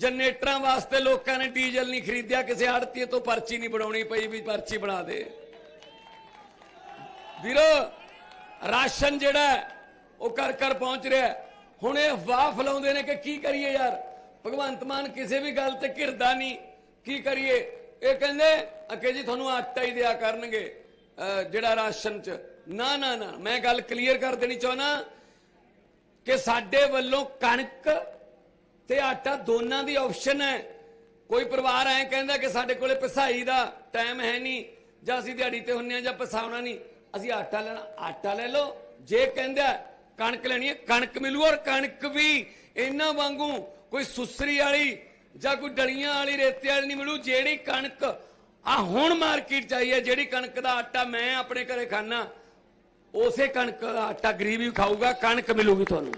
ਜਨਰੇਟਰਾਂ ਵਾਸਤੇ ਲੋਕਾਂ ਨੇ ਡੀਜ਼ਲ ਨਹੀਂ ਖਰੀਦਿਆ, ਕਿਸੇ ਆੜਤੀ ਤੋਂ ਪਰਚੀ ਨਹੀਂ ਬਣਾਉਣੀ ਪਈ ਵੀ ਪਰਚੀ ਬਣਾ ਦੇ। ਵੀਰੋ, ਰਾਸ਼ਨ ਜਿਹੜਾ ਉਹ ਕਰ ਕਰ ਪਹੁੰਚ ਰਿਹਾ ਹੁਣ ਇਹ ਅਫਵਾਹ ਫਲਾਉਂਦੇ ਨੇ ਕਿ ਕੀ ਕਰੀਏ ਯਾਰ? ਭਗਵੰਤ ਮਾਨ ਕਿਸੇ ਵੀ ਗੱਲ ਤੇ ਘਿਰਦਾ ਨਹੀਂ। ਕੀ ਕਰੀਏ? ਇਹ ਕਹਿੰਦੇ ਅਕੇ ਜੀ ਤੁਹਾਨੂੰ ਆਟਾ ਹੀ ਦਿਆ ਕਰਨਗੇ ਜਿਹੜਾ ਰਾਸ਼ਨ ਚ। ਨਾ ਨਾ ਨਾ, ਮੈਂ ਗੱਲ ਕਲੀਅਰ ਕਰ ਦੇਣੀ ਚਾਹਣਾ ਕਿ ਸਾਡੇ ਵੱਲੋਂ ਕਣਕ ਤੇ ਆਟਾ ਦੋਨਾਂ ਦੀ ਆਪਸ਼ਨ ਹੈ। ਕੋਈ ਪਰਿਵਾਰ ਐ ਕਹਿੰਦਾ ਕਿ ਸਾਡੇ ਕੋਲੇ ਪਸਾਈ ਦਾ ਟਾਈਮ ਹੈ ਨਹੀਂ, ਜਾਂ ਅਸੀਂ ਦਿਹਾੜੀ ਤੇ ਹੁੰਨੇ ਆ ਜਾਂ ਪਸਾਉਣਾ ਨਹੀਂ, ਅਸੀਂ ਆਟਾ ਲੈਣਾ, ਆਟਾ ਲੈ ਲਓ। ਜੇ ਕਹਿੰਦਾ ਕਣਕ ਲੈਣੀ ਹੈ, ਕਣਕ ਮਿਲੂ ਔਰ ਕਣਕ ਵੀ ਇਹਨਾਂ ਵਾਂਗੂ ਕੋਈ ਸੁਸਰੀ ਵਾਲੀ ਜਾਂ ਕੋਈ ਡਲੀਆਂ ਵਾਲੀ, ਰੇਤੇ ਵਾਲੀ ਨਹੀਂ ਮਿਲੂ, ਜਿਹੜੀ ਕਣਕ ਆ ਹੁਣ ਮਾਰਕੀਟ ਚਾਹੀਏ ਜਿਹੜੀ ਕਣਕ ਦਾ ਆਟਾ ਮੈਂ ਆਪਣੇ ਘਰੇ ਖਾਣਾ ਉਸੇ ਕਣਕ ਦਾ ਆਟਾ ਗਰੀਬ ਹੀ ਖਾਊਗਾ, ਕਣਕ ਮਿਲੂਗੀ ਤੁਹਾਨੂੰ।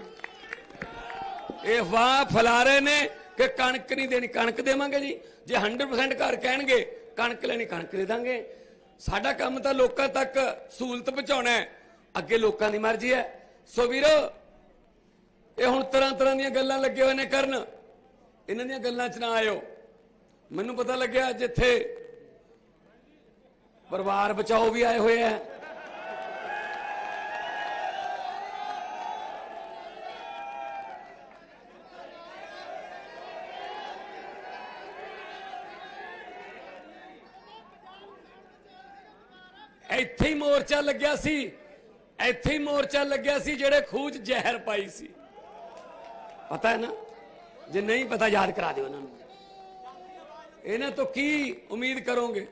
ਇਹ ਵਾਹ ਫਲਾ ਰਹੇ ਨੇ ਕਿ ਕਣਕ ਨਹੀਂ ਦੇਣੀ, ਕਣਕ ਦੇਵਾਂਗੇ ਜੀ। ਜੇ 100% ਘਰ ਕਹਿਣਗੇ, ਕਣਕ ਲੈਣੀ, ਕਣਕ ਦੇ ਦਾਂਗੇ। ਸਾਡਾ ਕੰਮ ਤਾਂ ਲੋਕਾਂ ਤੱਕ ਸਹੂਲਤ ਪਹੁੰਚਾਉਣਾ ਹੈ। ਅੱਗੇ ਲੋਕਾਂ ਦੀ ਮਰਜ਼ੀ ਹੈ। ਸੋ ਵੀਰੋ, ਇਹ ਹੁਣ ਤਰ੍ਹਾਂ ਤਰ੍ਹਾਂ ਦੀਆਂ ਗੱਲਾਂ ਲੱਗੇ ਹੋਏ ਨੇ ਕਰਨ। ਇਹਨਾਂ ਦੀਆਂ ਗੱਲਾਂ 'ਚ ਨਾ ਆਇਓ। ਮੈਨੂੰ ਪਤਾ ਲੱਗਿਆ ਜਿੱਥੇ ਪਰਿਵਾਰ ਬਚਾਓ ਵੀ ਆਏ ਹੋਏ ਆ। ਇੱਥੇ ਹੀ ਮੋਰਚਾ ਲੱਗਿਆ ਸੀ। ਇੱਥੇ ਹੀ ਮੋਰਚਾ ਲੱਗਿਆ ਸੀ ਜਿਹੜੇ ਖੂਜ ਜ਼ਹਿਰ ਪਾਈ ਸੀ। ਪਤਾ ਹੈ ਨਾ? ਜੇ ਨਹੀਂ ਪਤਾ ਯਾਦ ਕਰਾ ਦਿਓ ਉਹਨਾਂ ਨੂੰ। ਇਹਨਾਂ ਤੋਂ ਕੀ ਉਮੀਦ ਕਰੋਗੇ?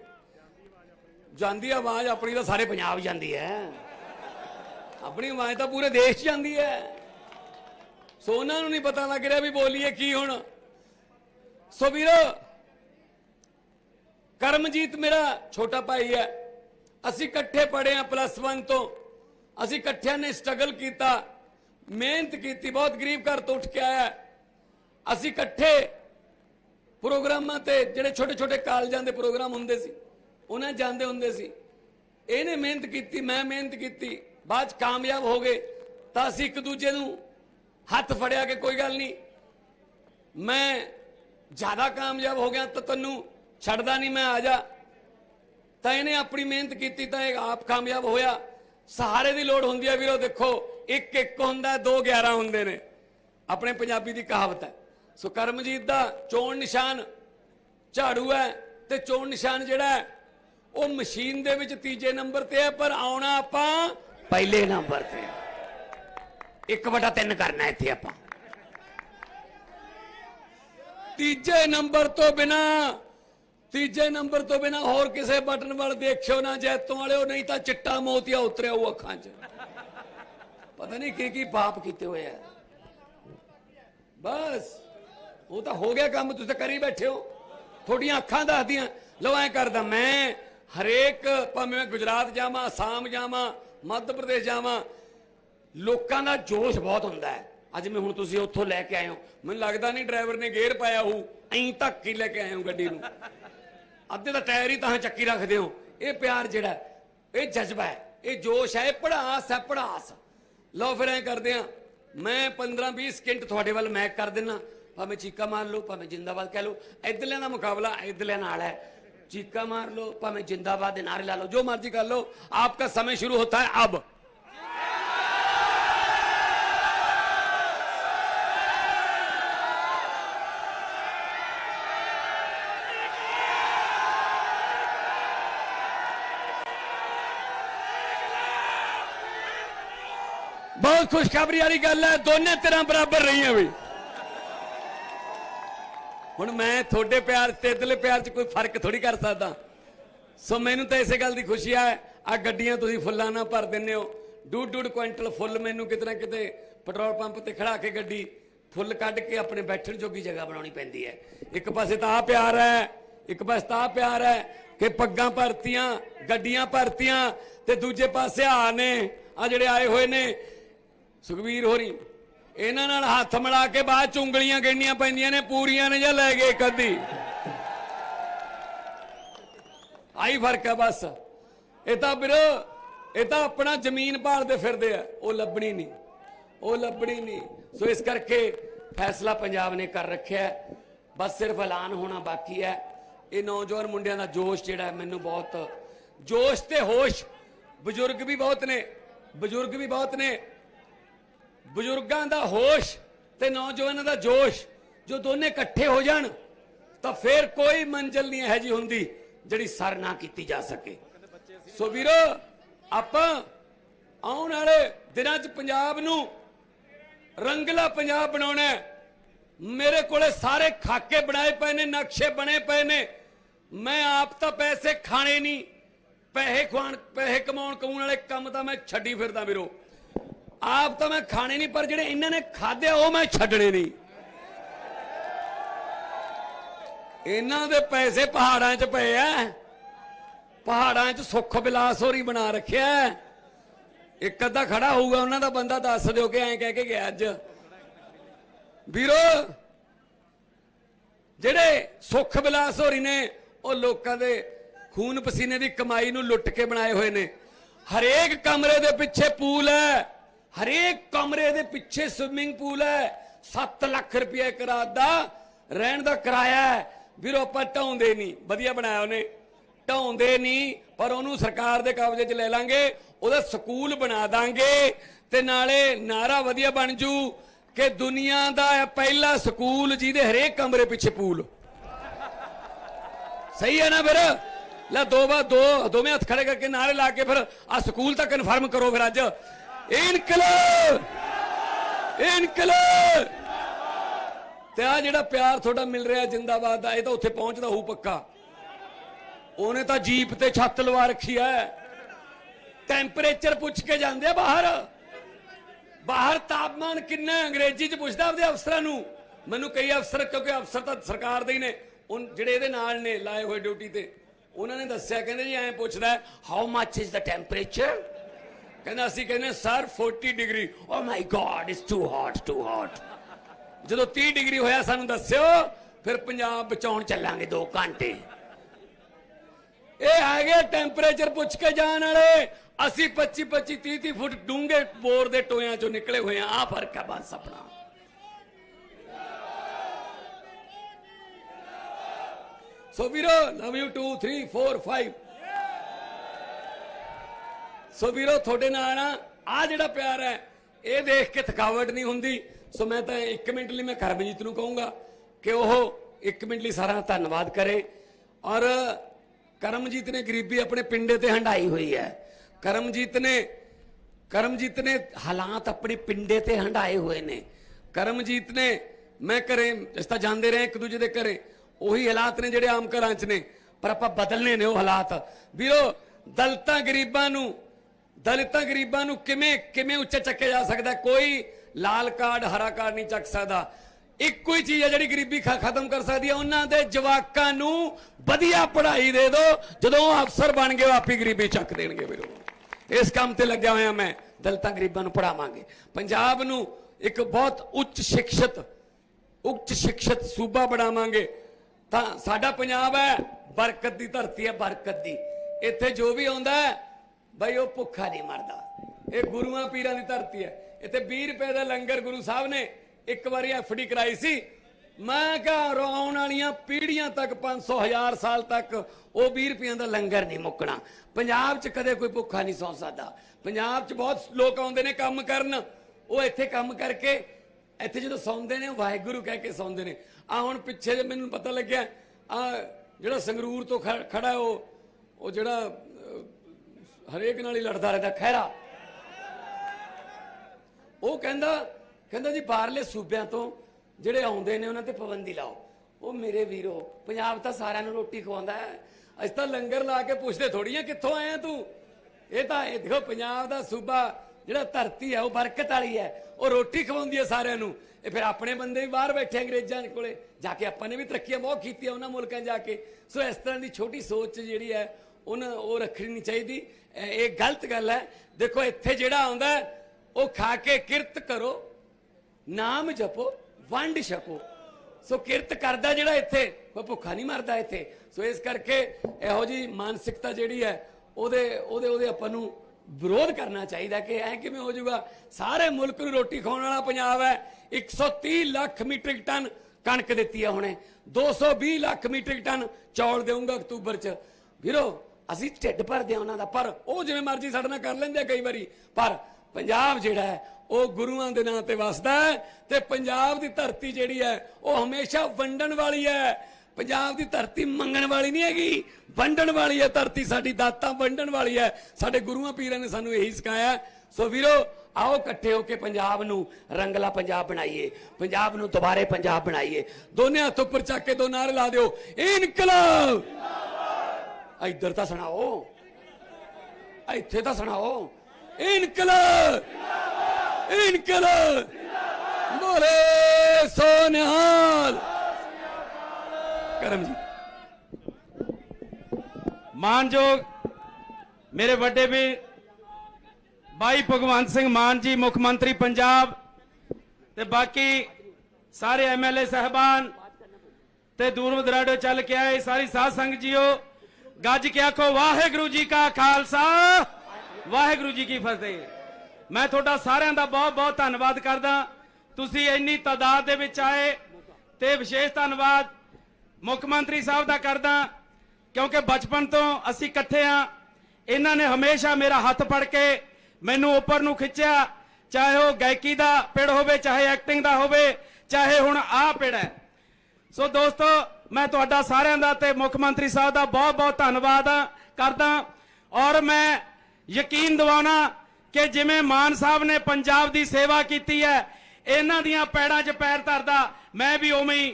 ਜਾਂਦੀ ਆਵਾਜ਼ ਆਪਣੀ ਤਾਂ ਸਾਰੇ ਪੰਜਾਬ ਜਾਂਦੀ ਹੈ। ਆਪਣੀ ਆਵਾਜ਼ ਤਾਂ ਪੂਰੇ ਦੇਸ਼ 'ਚ ਜਾਂਦੀ ਹੈ। ਸੋ ਉਹਨਾਂ ਨੂੰ ਨਹੀਂ ਪਤਾ ਲੱਗ ਰਿਹਾ ਵੀ ਬੋਲੀਏ ਕੀ ਹੁਣ। ਸੋ ਵੀਰੋ, ਕਰਮਜੀਤ ਮੇਰਾ ਛੋਟਾ ਭਾਈ ਹੈ। ਅਸੀਂ ਇਕੱਠੇ ਪੜ੍ਹੇ ਆ ਪਲੱਸ 1 ਤੋਂ। ਅਸੀਂ ਇਕੱਠਿਆਂ ਨੇ ਸਟਰਗਲ ਕੀਤਾ, ਮਿਹਨਤ ਕੀਤੀ, ਬਹੁਤ ਗਰੀਬ ਘਰ ਤੋਂ ਉੱਠ ਕੇ ਆਇਆ। ਅਸੀਂ ਇਕੱਠੇ ਪ੍ਰੋਗਰਾਮਾਂ ਤੇ, ਜਿਹੜੇ ਛੋਟੇ ਛੋਟੇ ਕਾਲਜਾਂ ਦੇ ਪ੍ਰੋਗਰਾਮ ਹੁੰਦੇ ਸੀ, ਉਹਨਾਂ ਜਾਂਦੇ ਹੁੰਦੇ ਸੀ। ਇਹਨੇ ਮਿਹਨਤ ਕੀਤੀ, ਮੈਂ ਮਿਹਨਤ ਕੀਤੀ, ਬਾਅਦ 'ਚ ਕਾਮਯਾਬ ਹੋ ਗਏ। ਤਾਂ ਅਸੀਂ ਇੱਕ ਦੂਜੇ ਨੂੰ ਹੱਥ ਫੜਿਆ ਕਿ ਕੋਈ ਗੱਲ ਨਹੀਂ, ਮੈਂ ਜ਼ਿਆਦਾ ਕਾਮਯਾਬ ਹੋ ਗਿਆ ਤਾਂ ਤੈਨੂੰ ਛੱਡਦਾ ਨਹੀਂ ਮੈਂ ਆ ਜਾ। ਤਾਂ ਇਹਨੇ ਆਪਣੀ ਮਿਹਨਤ ਕੀਤੀ ਤਾਂ ਇਹ ਆਪ ਕਾਮਯਾਬ ਹੋਇਆ। ਸਹਾਰੇ ਦੀ ਲੋੜ ਹੁੰਦੀ ਹੈ ਵੀਰੋ, ਦੇਖੋ, ਇੱਕ ਇੱਕ ਹੁੰਦਾ, ਦੋ 11 ਹੁੰਦੇ ਨੇ। ਆਪਣੇ ਪੰਜਾਬੀ ਦੀ ਕਹਾਵਤ ਹੈ। ਸੋ ਕਰਮਜੀਤ ਦਾ ਚੋਣ ਨਿਸ਼ਾਨ ਝਾੜੂ ਹੈ ਤੇ ਚੋਣ ਨਿਸ਼ਾਨ ਜਿਹੜਾ ਉਹ ਮਸ਼ੀਨ ਦੇ ਵਿੱਚ ਤੀਜੇ ਨੰਬਰ ਤੇ ਹੈ, ਪਰ ਆਉਣਾ ਆਪਾਂ ਪਹਿਲੇ ਨੰਬਰ ਤੇ ਹੈ। 1/3 ਕਰਨਾ ਇੱਥੇ ਆਪਾਂ। ਤੀਜੇ ਨੰਬਰ ਤੋਂ ਬਿਨਾ ਤੀਜੇ ਨੰਬਰ ਤੋਂ ਬਿਨਾ ਹੋਰ ਕਿਸੇ ਬਟਨ ਵੱਲ ਦੇਖਿਓ ਨਾ ਜੈਤੋਂ ਵਾਲਿਓ ਨਹੀਂ ਤਾਂ ਚਿੱਟਾ ਮੋਤੀਆ ਉਤਰਿਆ ਉਹ ਅੱਖਾਂ 'ਚ। ਪਤਾ ਨਹੀਂ ਕੀ ਕੀ ਪਾਪ ਕੀਤੇ ਹੋਏ ਆ। ਬਸ, ਉਹ ਤਾਂ ਹੋ ਗਿਆ ਕੰਮ, ਤੁਸੀਂ ਕਰੀ ਬੈਠੇ ਹੋ। ਤੁਹਾਡੀਆਂ ਅੱਖਾਂ ਦੱਸਦੀਆਂ, ਲਓ ਐ ਕਰਦਾ ਮੈਂ, ਹਰੇਕ ਭਾਵੇਂ ਗੁਜਰਾਤ ਜਾਵਾਂ ਆਸਾਮ ਜਾਵਾਂ, ਮੱਧ ਪ੍ਰਦੇਸ਼ ਜਾਵਾਂ, ਲੋਕਾਂ ਦਾ ਜੋਸ਼ ਬਹੁਤ ਹੁੰਦਾ ਹੈ। ਅੱਜ ਮੈਂ ਹੁਣ ਤੁਸੀਂ ਉੱਥੋਂ ਲੈ ਕੇ ਆਏ ਹੋ। ਮੈਨੂੰ ਲੱਗਦਾ ਨਹੀਂ ਡਰਾਈਵਰ ਨੇ ਗੇਅਰ ਪਾਇਆ ਹੋਊ, ਐਂ ਧੱਕ ਹੀ ਲੈ ਕੇ ਆਏ ਹੋ ਗੱਡੀ ਨੂੰ। ਅੱਧੇ ਦਾ ਟਾਇਰ ਹੀ ਤਾਂ ਚੱਕੀ ਰੱਖਦੇ ਹੋ ਇਹ ਪਿਆਰ ਜਿਹੜਾ ਹੈ, ਇਹ ਜਜ਼ਬਾ ਹੈ ਇਹ ਜੋਸ਼ ਹੈ ਇਹ ਪੜਾਸ ਹੈ ਪੜਾਸ ਲਓ ਫਿਰ ਐ ਕਰਦੇ ਆ ਮੈਂ 15 20 ਸਕਿੰਟ ਤੁਹਾਡੇ ਵੱਲ ਮੈਕ ਕਰ ਦਿੰਨਾ ਭਾਵੇਂ ਚੀਕਾ ਮਾਰ ਲਓ ਭਾਵੇਂ ਜਿੰਦਾਬਾਦ ਕਹਿ ਲਓ ਇਧਰਲਿਆਂ ਦਾ ਮੁਕਾਬਲਾ ਇਧਰਲਿਆਂ ਨਾਲ ਹੈ ਚੀਕਾ ਮਾਰ ਲਓ ਭਾਵੇਂ ਜਿੰਦਾਬਾਦ ਦੇ ਨਾਰੇ ਲਾ ਲਓ ਜੋ ਮਰਜ਼ੀ ਕਰ ਲਓ आपका समय शुरू होता है अब ਬਹੁਤ ਖੁਸ਼ਖਬਰੀ ਵਾਲੀ ਗੱਲ ਹੈ, ਦੋਨੇ ਤਰ੍ਹਾਂ ਬਰਾਬਰ ਰਹੀਆਂ ਵੀ। ਹੁਣ ਮੈਂ ਤੁਹਾਡੇ ਪਿਆਰ ਤੇ ਇਧਰਲੇ ਪਿਆਰ 'ਚ ਕੋਈ ਫ਼ਰਕ ਥੋੜੀ ਕਰ ਸਕਦਾ। ਸੋ ਮੈਨੂੰ ਤਾਂ ਇਸੇ ਗੱਲ ਦੀ ਖੁਸ਼ੀ ਹੈ ਆ ਗੱਡੀਆਂ ਤੁਸੀਂ ਫੁੱਲਾਂ ਨਾਲ ਭਰ ਦਿੰਦੇ ਹੋ। ਡੂਡ ਡੂਡ ਕੁਇੰਟਲ ਫੁੱਲ ਮੈਨੂੰ ਕਿਤੇ ਕਿਤੇ ਪੈਟਰੋਲ ਪੰਪ ਤੇ ਖੜਾ ਕੇ ਗੱਡੀ ਫੁੱਲ ਕੱਢ ਕੇ ਆਪਣੇ ਬੈਠਣ ਜੋਗੀ ਜਗ੍ਹਾ ਬਣਾਉਣੀ ਪੈਂਦੀ ਹੈ। ਇੱਕ ਪਾਸੇ ਤਾਂ ਆ ਪਿਆਰ ਹੈ, ਇੱਕ ਪਾਸੇ ਤਾਂ ਆ ਪਿਆਰ ਹੈ ਕਿ ਪੱਗਾਂ ਭਰਤੀਆਂ, ਗੱਡੀਆਂ ਭਰਤੀਆਂ ਤੇ ਦੂਜੇ ਪਾਸੇ ਆ ਨੇ, ਆ ਜਿਹੜੇ ਆਏ ਹੋਏ ਨੇ ਸੁਖਵੀਰ ਹੋਰੀ, ਇਹਨਾਂ ਨਾਲ ਹੱਥ ਮਿਲਾ ਕੇ ਬਾਅਦ ਚ ਉਂਗਲੀਆਂ ਗਿਣਨੀਆਂ ਪੈਂਦੀਆਂ ਨੇ, ਪੂਰੀਆਂ ਨੇ ਜਾਂ ਲੈ ਗਏ ਕਦੀ ਆਈ ਫ਼ਰਕ ਹੈ ਬਸ। ਇਹ ਤਾਂ ਵੀਰੋ, ਇਹ ਤਾਂ ਆਪਣਾ ਜ਼ਮੀਨ ਭਾਲਦੇ ਫਿਰਦੇ ਆ, ਉਹ ਲੱਭਣੀ ਨਹੀਂ, ਉਹ ਲੱਭਣੀ ਨਹੀਂ। ਸੋ ਇਸ ਕਰਕੇ ਫੈਸਲਾ ਪੰਜਾਬ ਨੇ ਕਰ ਰੱਖਿਆ ਬਸ ਸਿਰਫ ਐਲਾਨ ਹੋਣਾ ਬਾਕੀ ਹੈ। ਇਹ ਨੌਜਵਾਨ ਮੁੰਡਿਆਂ ਦਾ ਜੋਸ਼ ਜਿਹੜਾ ਮੈਨੂੰ ਬਹੁਤ ਜੋਸ਼ ਤੇ ਹੋਸ਼ ਬਜ਼ੁਰਗ ਵੀ ਬਹੁਤ ਨੇ, ਬਜ਼ੁਰਗ ਵੀ ਬਹੁਤ ਨੇ। ਬਜ਼ੁਰਗਾਂ ਦਾ ਹੋਸ਼ ਤੇ ਨੌਜਵਾਨਾਂ ਦਾ ਜੋਸ਼ ਜੋ ਦੋਨੇ ਇਕੱਠੇ ਹੋ ਜਾਣ, ਤਾਂ ਫੇਰ ਕੋਈ ਮੰਜ਼ਲ ਨਹੀਂ ਹੈ ਜੀ ਹੁੰਦੀ ਜਿਹੜੀ ਸਰ ਨਾ ਕੀਤੀ ਜਾ ਸਕੇ। ਸੋ ਵੀਰੋ, ਆਪਾਂ ਆਉਣ ਵਾਲੇ ਦਿਨਾਂ 'ਚ ਪੰਜਾਬ ਨੂੰ ਰੰਗਲਾ ਪੰਜਾਬ ਬਣਾਉਣਾ ਹੈ। ਮੇਰੇ ਕੋਲੇ ਸਾਰੇ ਖਾਕੇ ਬਣਾਏ ਪਏ ਨੇ, ਨਕਸ਼ੇ ਬਣੇ ਪਏ ਨੇ। ਮੈਂ ਆਪ ਤਾਂ ਪੈਸੇ ਖਾਣੇ ਨਹੀਂ, ਪੈਸੇ ਖਵਾਣ ਪੈਸੇ ਕਮਾਉਣ ਕਮਾਉਣ ਵਾਲੇ ਕੰਮ ਤਾਂ ਮੈਂ ਛੱਡੀ ਫਿਰਦਾ ਵੀਰੋ। ਆਪ ਤਾਂ ਮੈਂ ਖਾਣੇ ਨਹੀਂ, ਪਰ ਜਿਹੜੇ ਇਹਨਾਂ ਨੇ ਖਾਦੇ ਉਹ ਮੈਂ ਛੱਡਣੇ ਨਹੀਂ। ਇਹਨਾਂ ਦੇ ਪੈਸੇ ਪਹਾੜਾਂ 'ਚ ਪਏ ਆ ਪਹਾੜਾਂ 'ਚ ਸੁੱਖ ਬਿਲਾਸ ਹੋਰੀ ਬਣਾ ਰੱਖਿਆ ਇੱਕ ਅੱਧਾ ਖੜਾ ਹੋਊਗਾ, ਉਹਨਾਂ ਦਾ ਬੰਦਾ ਦੱਸ ਦਿਓ ਕਿ ਐਂ ਕਹਿ ਕੇ ਗਿਆ ਅੱਜ। ਵੀਰੋ, ਜਿਹੜੇ ਸੁੱਖ ਬਿਲਾਸ ਹੋਰੀ ਨੇ, ਉਹ ਲੋਕਾਂ ਦੇ ਖੂਨ ਪਸੀਨੇ ਦੀ ਕਮਾਈ ਨੂੰ ਲੁੱਟ ਕੇ ਬਣਾਏ ਹੋਏ ਨੇ। ਹਰੇਕ ਕਮਰੇ ਦੇ ਪਿੱਛੇ ਪੂਲ ਹੈ ਹਰੇਕ ਕਮਰੇ ਦੇ ਪਿੱਛੇ ਸਵਿਮਿੰਗ ਪੂਲ ਹੈ। 7 ਲੱਖ ਰੁਪਏ ਇੱਕ ਦਾ ਰਹਿਣ ਦਾ ਕਿਰਾਇਆ ਹੈ। ਵੀਰੋ, ਆਪਾਂ ਢਾਉਂਦੇ ਨਹੀਂ। ਵਧੀਆ ਬਣਾਇਆ ਉਹਨੇ। ਢਾਉਂਦੇ ਨਹੀਂ, ਪਰ ਉਹਨੂੰ ਸਰਕਾਰ ਦੇ ਕਬਜ਼ੇ 'ਚ ਲੈ ਲਾਂਗੇ, ਉਹਦਾ ਸਕੂਲ ਬਣਾ ਦਾਂਗੇ ਤੇ ਨਾਲੇ ਨਾਰਾ ਵਧੀਆ ਬਣ ਜੂ ਕਿ ਦੁਨੀਆ ਦਾ ਪਹਿਲਾ ਸਕੂਲ ਜਿਹਦੇ ਹਰੇਕ ਕਮਰੇ ਪਿੱਛੇ ਪੂਲ ਸਹੀ ਹੈ ਨਾ ਫਿਰ? ਲੈ ਦੋ ਬਾ, ਦੋ, ਦੋਵੇਂ ਹੱਥ ਖੜੇ ਕਰਕੇ ਨਾਰੇ ਲਾ ਕੇ ਫਿਰ ਆ ਸਕੂਲ ਤਾਂ ਕਨਫਰਮ ਕਰੋ ਫਿਰ ਅੱਜ। ਇਨਕਲਾਬ! ਇਨਕਲਾਬ! ਤੇ ਆ ਜਿਹੜਾ ਪਿਆਰ ਤੁਹਾਡਾ ਮਿਲ ਰਿਹਾ ਜਿੰਦਾਬਾਦ ਦਾ, ਇਹ ਤਾਂ ਉੱਥੇ ਪਹੁੰਚਦਾ ਹੋਊ ਪੱਕਾ। ਉਹਨੇ ਤਾਂ ਜੀਪ ਤੇ ਛੱਤ ਲਵਾ ਰੱਖੀ ਐ ਟੈਂਪਰੇਚਰ ਪੁੱਛ ਕੇ ਜਾਂਦੇ ਆ ਬਾਹਰ। ਬਾਹਰ ਤਾਪਮਾਨ ਕਿੰਨਾ ਅੰਗਰੇਜ਼ੀ ਚ ਪੁੱਛਦਾ ਆਪਦੇ ਅਫਸਰਾਂ ਨੂੰ। ਮੈਨੂੰ ਕਈ ਅਫਸਰ, ਕਿਉਂਕਿ ਅਫਸਰ ਤਾਂ ਸਰਕਾਰ ਦੇ ਹੀ ਨੇ। ਉਹ ਜਿਹੜੇ ਇਹਦੇ ਨਾਲ ਨੇ, ਲਾਏ ਹੋਏ ਡਿਊਟੀ ਤੇ। ਉਹਨਾਂ ਨੇ ਦੱਸਿਆ, ਕਹਿੰਦੇ ਜੀ, ਐਂ ਪੁੱਛਦਾ how much is the temperature ਕਹਿੰਦਾ ਅਸੀਂ ਕਹਿੰਦੇ sir 40 degree oh my god it's too hot too hot ਜਦੋਂ 30 ਡਿਗਰੀ ਹੋਇਆ, ਸਾਨੂੰ ਦੱਸਿਓ, ਫਿਰ ਪੰਜਾਬ ਬਚਾਉਣ ਚੱਲਾਂਗੇ 2 ਘੰਟੇ। ਇਹ ਹੈਗੇ ਟੈਂਪਰੇਚਰ ਪੁੱਛ ਕੇ ਜਾਣ ਵਾਲੇ। ਅਸੀਂ 25 25 30 30 ਫੁੱਟ ਡੂੰਘੇ ਬੋਰ ਦੇ ਟੋਇਆਂ ਚੋਂ ਨਿਕਲੇ ਹੋਏ ਆ ਆ ਫ਼ਰਕ ਹੈ ਬਸ ਆਪਣਾ। ਸੋ ਵੀਰੋ ਲਵ ਯੂ 2 3 4 5 ਸੋ ਵੀਰੋ, ਤੁਹਾਡੇ ਨਾਲ ਨਾ ਆ ਜਿਹੜਾ ਪਿਆਰ ਹੈ, ਇਹ ਦੇਖ ਕੇ ਥਕਾਵਟ ਨਹੀਂ ਹੁੰਦੀ। ਸੋ ਮੈਂ ਤਾਂ 1 ਮਿੰਟ ਲਈ ਮੈਂ ਕਰਮਜੀਤ ਨੂੰ ਕਹੂੰਗਾ ਕਿ ਉਹ 1 ਮਿੰਟ ਲਈ ਸਾਰਾ ਧੰਨਵਾਦ ਕਰੇ। ਔਰ ਕਰਮਜੀਤ ਨੇ ਗਰੀਬੀ ਆਪਣੇ ਪਿੰਡੇ ਤੇ ਹੰਡਾਈ ਹੋਈ ਹੈ। ਕਰਮਜੀਤ ਨੇ ਕਰਮਜੀਤ ਨੇ ਹਾਲਾਤ ਆਪਣੇ ਪਿੰਡੇ ਤੇ ਹੰਡਾਏ ਹੋਏ ਨੇ। ਕਰਮਜੀਤ ਨੇ, ਮੈਂ ਘਰੇ ਇਸ ਤਾਂ ਜਾਂਦੇ ਰਹੇ ਇੱਕ ਦੂਜੇ ਦੇ ਘਰੇ। ਉਹੀ ਹਾਲਾਤ ਨੇ ਜਿਹੜੇ ਆਮ ਘਰਾਂ 'ਚ ਨੇ, ਪਰ ਆਪਾਂ ਬਦਲਨੇ ਨੇ ਉਹ ਹਾਲਾਤ। ਵੀਰੋ, ਦਲਤਾਂ ਗਰੀਬਾਂ ਨੂੰ ਦਲਿਤਾਂ ਗਰੀਬਾਂ ਨੂੰ ਕਿਵੇਂ ਕਿਵੇਂ ਉੱਚਾ ਚੱਕਿਆ ਜਾ ਸਕਦਾ? ਕੋਈ ਲਾਲ ਕਾਰਡ, ਹਰਾ ਕਾਰਡ ਨਹੀਂ ਚੱਕ ਸਕਦਾ। ਇੱਕੋ ਹੀ ਚੀਜ਼ ਹੈ ਜਿਹੜੀ ਗਰੀਬੀ ਖਤਮ ਕਰ ਸਕਦੀ ਹੈ। ਉਹਨਾਂ ਦੇ ਜਵਾਕਾਂ ਨੂੰ ਵਧੀਆ ਪੜ੍ਹਾਈ ਦੇ ਦਿਓ। ਜਦੋਂ ਉਹ ਅਫਸਰ ਬਣ ਗਏ, ਉਹ ਆਪੀ ਗਰੀਬੀ ਚੱਕ ਦੇਣਗੇ ਵੀਰੋ। ਇਸ ਕੰਮ ਤੇ ਲੱਗਿਆ ਹੋਇਆ ਮੈਂ। ਦਲਿਤਾਂ ਗਰੀਬਾਂ ਨੂੰ ਪੜਾਵਾਂਗੇ ਪੰਜਾਬ ਨੂੰ ਇੱਕ ਬਹੁਤ ਉੱਚ ਸਿੱਖਿਅਤ ਉੱਚ ਸਿੱਖਿਅਤ ਸੂਬਾ ਬਣਾਵਾਂਗੇ। ਤਾਂ ਸਾਡਾ ਪੰਜਾਬ ਹੈ, ਬਰਕਤ ਦੀ ਧਰਤੀ ਹੈ, ਬਰਕਤ ਦੀ। ਇੱਥੇ ਜੋ ਵੀ ਆਉਂਦਾ ਹੈ ਬਈ ਉਹ ਭੁੱਖਾ ਨਹੀਂ ਮਰਦਾ। ਇਹ ਗੁਰੂਆਂ ਪੀਰਾਂ ਦੀ ਧਰਤੀ ਹੈ। ਇੱਥੇ 20 ਰੁਪਏ ਦਾ ਲੰਗਰ ਗੁਰੂ ਸਾਹਿਬ ਨੇ ਇੱਕ ਵਾਰੀ ਐਫਡੀ ਕਰਾਈ ਸੀ। ਮੈਂ ਕਿਹਾ ਆਉਣ ਵਾਲੀਆਂ ਪੀੜ੍ਹੀਆਂ ਤੱਕ 500 ਹਜ਼ਾਰ ਸਾਲ ਤੱਕ ਉਹ 20 ਰੁਪਈਆਂ ਦਾ ਲੰਗਰ ਨਹੀਂ ਮੁੱਕਣਾ। ਪੰਜਾਬ 'ਚ ਕਦੇ ਕੋਈ ਭੁੱਖਾ ਨਹੀਂ ਸੌਂ ਸਕਦਾ। ਪੰਜਾਬ 'ਚ ਬਹੁਤ ਲੋਕ ਆਉਂਦੇ ਨੇ ਕੰਮ ਕਰਨ। ਉਹ ਇੱਥੇ ਕੰਮ ਕਰਕੇ ਇੱਥੇ ਜਦੋਂ ਸੌਂਦੇ ਨੇ, ਉਹ ਵਾਹਿਗੁਰੂ ਕਹਿ ਕੇ ਸੌਂਦੇ ਨੇ। ਆ ਹੁਣ ਪਿੱਛੇ ਜੇ ਮੈਨੂੰ ਪਤਾ ਲੱਗਿਆ, ਆ ਜਿਹੜਾ ਸੰਗਰੂਰ ਤੋਂ ਖ- ਖੜਾ ਉਹ ਉਹ ਜਿਹੜਾ ਹਰੇਕ ਨਾਲ ਹੀ ਲੜਦਾ ਰਹਿੰਦਾ, ਖਹਿਰਾ। ਉਹ ਕਹਿੰਦਾ ਕਹਿੰਦਾ ਜੀ ਬਾਹਰਲੇ ਸੂਬਿਆਂ ਤੋਂ ਜਿਹੜੇ ਆਉਂਦੇ ਨੇ, ਉਹਨਾਂ ਤੇ ਪਾਬੰਦੀ ਲਾਓ। ਉਹ ਮੇਰੇ ਵੀਰੋ, ਪੰਜਾਬ ਤਾਂ ਸਾਰਿਆਂ ਨੂੰ ਰੋਟੀ ਖਵਾਉਂਦਾ ਹੈ। ਅਸੀਂ ਤਾਂ ਲੰਗਰ ਲਾ ਕੇ ਪੁੱਛਦੇ ਥੋੜੀਆਂ ਕਿੱਥੋਂ ਆਇਆ ਤੂੰ? ਇਹ ਤਾਂ, ਇਹ ਦੇਖੋ, ਪੰਜਾਬ ਦਾ ਸੂਬਾ ਜਿਹੜਾ ਧਰਤੀ ਹੈ, ਉਹ ਬਰਕਤ ਵਾਲੀ ਹੈ। ਉਹ ਰੋਟੀ ਖਵਾਉਂਦੀ ਹੈ ਸਾਰਿਆਂ ਨੂੰ। ਇਹ ਫਿਰ ਆਪਣੇ ਬੰਦੇ ਵੀ ਬਾਹਰ ਬੈਠੇ ਅੰਗਰੇਜ਼ਾਂ ਕੋਲੇ। ਜਾ ਕੇ ਆਪਾਂ ਨੇ ਵੀ ਤਰੱਕੀਆਂ ਬਹੁਤ ਕੀਤੀਆਂ ਉਹਨਾਂ ਮੁਲਕਾਂ 'ਚ ਜਾ ਕੇ। ਸੋ ਇਸ ਤਰ੍ਹਾਂ ਦੀ ਛੋਟੀ ਸੋਚ ਜਿਹੜੀ ਹੈ ਉਹਨਾਂ ਉਹ ਰੱਖਣੀ ਨਹੀਂ ਚਾਹੀਦੀ। ਇਹ ਗਲਤ ਗੱਲ ਹੈ। ਦੇਖੋ, ਇੱਥੇ ਜਿਹੜਾ ਆਉਂਦਾ ਉਹ ਖਾ ਕੇ ਕਿਰਤ ਕਰੋ, ਨਾਮ ਜਪੋ, ਵੰਡ ਛਕੋ। ਸੋ ਕਿਰਤ ਕਰਦਾ ਜਿਹੜਾ ਇੱਥੇ, ਕੋਈ ਭੁੱਖਾ ਨਹੀਂ ਮਰਦਾ ਇੱਥੇ। ਸੋ ਇਸ ਕਰਕੇ ਇਹੋ ਜੀ ਮਾਨਸਿਕਤਾ ਜਿਹੜੀ ਹੈ, ਉਹਦੇ ਉਹਦੇ ਉਹਦੇ ਆਪਾਂ ਨੂੰ ਵਿਰੋਧ ਕਰਨਾ ਚਾਹੀਦਾ ਕਿ ਐ ਕਿਵੇਂ ਹੋ ਜਾਊਗਾ। ਸਾਰੇ ਮੁਲਕ ਨੂੰ ਰੋਟੀ ਖਵਾਉਣ ਵਾਲਾ ਪੰਜਾਬ ਹੈ। 130 ਲੱਖ ਮੀਟ੍ਰਿਕ ਟਨ ਕਣਕ ਦਿੱਤੀ ਹੈ ਹੁਣੇ। 220 ਲੱਖ ਮੀਟ੍ਰਿਕ ਟਨ ਚੌਲ ਦੇਊਂਗਾ ਅਕਤੂਬਰ ਚ। ਵੀਰੋ ਅਸੀਂ ਢਿੱਡ ਭਰਦੇ ਆ ਉਹਨਾਂ ਦਾ, ਪਰ ਉਹ ਜਿਵੇਂ ਮਰਜ਼ੀ ਸਾਡੇ ਨਾਲ ਕਰ ਲੈਂਦੇ ਆ ਕਈ ਵਾਰੀ। ਪਰ ਪੰਜਾਬ ਜਿਹੜਾ ਹੈ, ਉਹ ਗੁਰੂਆਂ ਦੇ ਨਾਂ ਤੇ ਵਸਦਾ ਹੈ ਤੇ ਪੰਜਾਬ ਦੀ ਧਰਤੀ ਜਿਹੜੀ ਹੈ, ਉਹ ਹਮੇਸ਼ਾ ਵੰਡਣ ਵਾਲੀ ਹੈ। ਪੰਜਾਬ ਦੀ ਧਰਤੀ ਮੰਗਣ ਵਾਲੀ ਨਹੀਂ ਹੈਗੀ, ਵੰਡਣ ਵਾਲੀ ਹੈ ਧਰਤੀ, ਸਾਡੀ ਦਾਤਾਂ ਵੰਡਣ ਵਾਲੀ ਹੈ। ਸਾਡੇ ਗੁਰੂਆਂ ਪੀਰਾਂ ਨੇ ਸਾਨੂੰ ਇਹੀ ਸਿਖਾਇਆ ਸੋ ਵੀਰੋ, ਆਓ ਇਕੱਠੇ ਹੋ ਕੇ ਪੰਜਾਬ ਨੂੰ ਰੰਗਲਾ ਪੰਜਾਬ ਬਣਾਈਏ, ਪੰਜਾਬ ਨੂੰ ਦੁਬਾਰੇ ਪੰਜਾਬ ਬਣਾਈਏ। ਦੋਨੇ ਹੱਥ ਉੱਪਰ ਚੱਕ ਕੇ ਦੋ ਨਾਰੇ ਲਾ ਦਿਓ। ਇਨਕਲਾਬ! ਇੱਧਰ ਤਾਂ ਸੁਣਾਓ। ਇੱਥੇ ਤਾਂ ਸੁਣਾਓ। ਇਨਕਲਾਬ। ਇਨਕਲਾਬ। ਬੋਲੇ ਸੋਨਿਹਾਲ ਕਰਮ ਜੀ। ਮਾਨਯੋਗ ਮੇਰੇ ਵੱਡੇ ਵੀਰ ਬਾਈ ਭਗਵੰਤ ਸਿੰਘ ਮਾਨ ਜੀ, ਮੁੱਖ ਮੰਤਰੀ ਪੰਜਾਬ ਤੇ ਬਾਕੀ ਸਾਰੇ ਐਮਐਲਏ ਸਹਿਬਾਨ ਤੇ ਦੂਰ ਦਰਾਡੇ ਚੱਲ ਕੇ ਆਏ। ਸਾਰੀ ਸਾਧ ਸੰਗਤ ਜੀਓ। ਗੱਜ ਕੇ ਆਖੋ, ਵਾਹਿਗੁਰੂ ਜੀ ਕਾ ਖਾਲਸਾ। ਵਾਹਿਗੁਰੂ ਜੀ ਕੀ ਫਤਿਹ। ਮੈਂ ਤੁਹਾਡਾ ਸਾਰਿਆਂ ਦਾ ਬਹੁਤ ਬਹੁਤ ਧੰਨਵਾਦ ਕਰਦਾ। ਤੁਸੀਂ ਇੰਨੀ ਤਾਦਾਦ ਦੇ ਵਿੱਚ ਆਏ ਤੇ ਵਿਸ਼ੇਸ਼ ਧੰਨਵਾਦ ਮੁੱਖ ਮੰਤਰੀ ਸਾਹਿਬ ਦਾ ਕਰਦਾ। ਕਿਉਂਕਿ ਬਚਪਨ ਤੋਂ ਅਸੀਂ ਇਕੱਠੇ ਆ। ਇਹਨਾਂ ਨੇ ਹਮੇਸ਼ਾ ਮੇਰਾ ਹੱਥ ਫੜ ਕੇ ਮੈਨੂੰ ਉੱਪਰ ਨੂੰ ਖਿੱਚਿਆ। ਚਾਹੇ ਉਹ ਗਾਇਕੀ ਦਾ ਪਿੜ ਹੋਵੇ, ਚਾਹੇ ਐਕਟਿੰਗ ਦਾ ਹੋਵੇ, ਚਾਹੇ ਹੁਣ ਆਹ ਪਿੜ ਹੈ। ਸੋ ਦੋਸਤੋ ਮੈਂ ਤੁਹਾਡਾ ਸਾਰਿਆਂ ਦਾ ਤੇ ਮੁੱਖ ਮੰਤਰੀ ਸਾਹਿਬ ਦਾ ਬਹੁਤ ਬਹੁਤ ਧੰਨਵਾਦ ਕਰਦਾ ਔਰ ਮੈਂ ਯਕੀਨ ਦਿਵਾਉਣਾ ਕਿ ਜਿਵੇਂ ਮਾਨ ਸਾਹਿਬ ਨੇ ਪੰਜਾਬ ਦੀ ਸੇਵਾ ਕੀਤੀ ਹੈ, ਇਹਨਾਂ ਦੀਆਂ ਪੈੜਾਂ 'ਚ ਪੈਰ ਧਰਦਾ, ਮੈਂ ਵੀ ਉਵੇਂ ਹੀ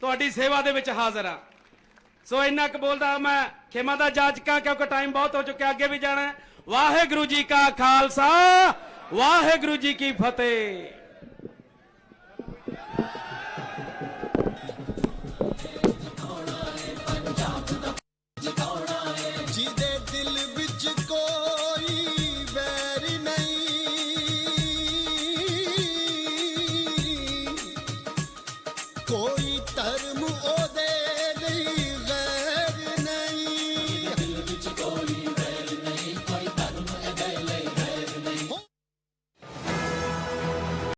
ਤੁਹਾਡੀ ਸੇਵਾ ਦੇ ਵਿੱਚ ਹਾਜ਼ਰ ਹਾਂ। ਸੋ ਇੰਨਾ ਕੁ ਬੋਲਦਾ ਮੈਂ ਖੇਮਾ ਦਾ ਜਾਚਕਾਂ ਕਿਉਂਕਿ ਟਾਈਮ ਬਹੁਤ ਹੋ ਚੁੱਕਿਆ, ਅੱਗੇ ਵੀ ਜਾਣਾ ਵਾਹਿਗੁਰੂ ਜੀ ਕਾ ਖਾਲਸਾ, ਵਾਹਿਗੁਰੂ ਜੀ ਕੀ ਫਤਿਹ।